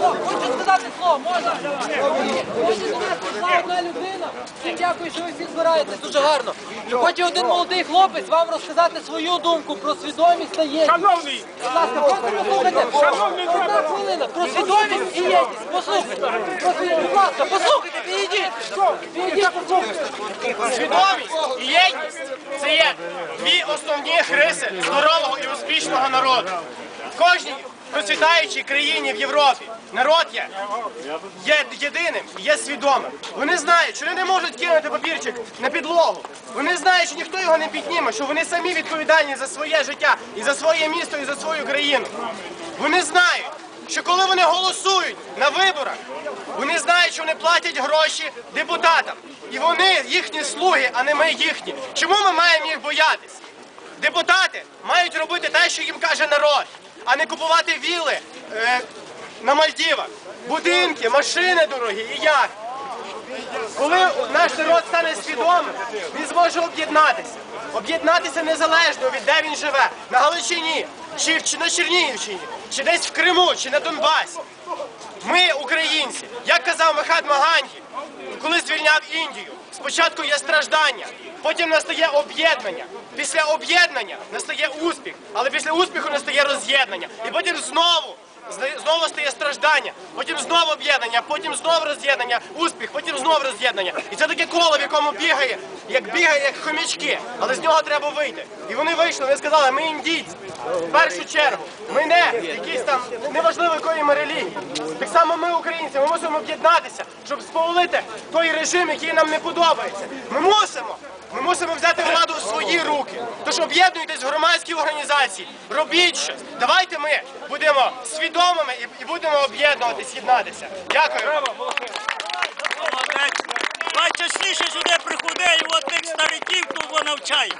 Хочу сказати слово, можна? Хочу сказати, прийшла одна людина. Всім дякую, що ви всі збираєтесь. Дуже гарно. І хоче один молодий хлопець вам розказати свою думку про свідомість та єдність. Шановний, Будь ласка, просто послухайте. Шановний Одна хвилина. Про свідомість і єдність. Послухайте. Про свідомість. Будь ласка, послухайте, підійдіть. Підійдіть, послухайте. Свідомість і єдність це є дві основні хриси здорового і успішного народу. Кожній процвітаючій країні в Європі народ є, є єдиним, є свідомим. Вони знають, що вони не можуть кинути папірчик на підлогу. Вони знають, що ніхто його не підніме, що вони самі відповідальні за своє життя і за своє місто, і за свою країну. Вони знають, що коли вони голосують на виборах, вони знають, що вони платять гроші депутатам. І вони їхні слуги, а не ми їхні. Чому ми маємо їх боятись? Депутати мають робити те, що їм каже народ, а не купувати віли е, на Мальдівах, будинки, машини дорогі і як. Коли наш народ стане свідомим, він зможе об'єднатися. Об'єднатися незалежно від де він живе, на Галичині, чи, чи на Чернігівщині, чи десь в Криму, чи на Донбасі. Ми, українці, як казав Махатма Ганді, коли звільняв Індію, спочатку є страждання, потім настає об'єднання. Після об'єднання настає успіх, але після успіху настає роз'єднання. І потім знову. Знову стає страждання, потім знову об'єднання, потім знову роз'єднання, успіх, потім знову роз'єднання. І це таке коло, в якому бігає, як бігає, як хомячки, але з нього треба вийти. І вони вийшли, вони сказали, ми індійці. В першу чергу, ми не якісь там неважливо якої ми релігії. Так само ми, українці, ми мусимо об'єднатися, щоб сповалити той режим, який нам не подобається. Ми мусимо. Ми мусимо взяти свої руки. Тож об'єднуйтесь в громадські організації, робіть щось. Давайте ми будемо свідомими і будемо об'єднуватись, єднатися. Дякую. Найчастіше сюди приходить і от тих стариків, хто навчає.